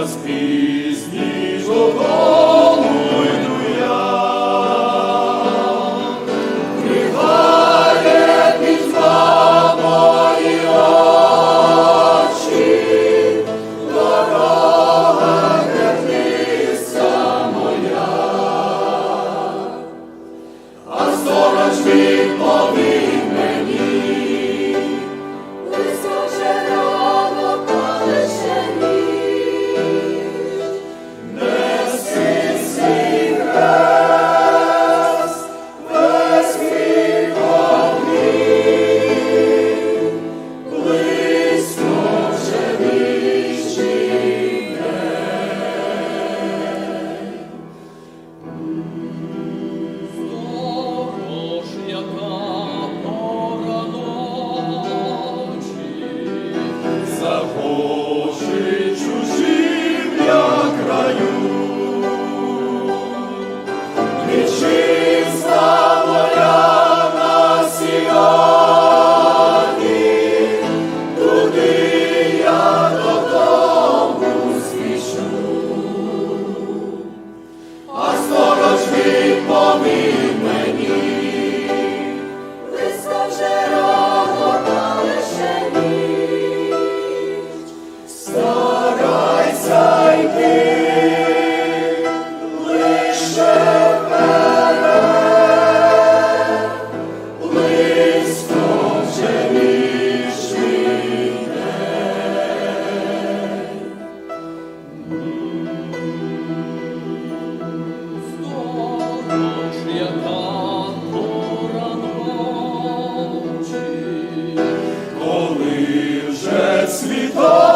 я з пізні додому йду я, прихає пізна мої очі, дорога герниця моя, а сторож відповів. Victoria!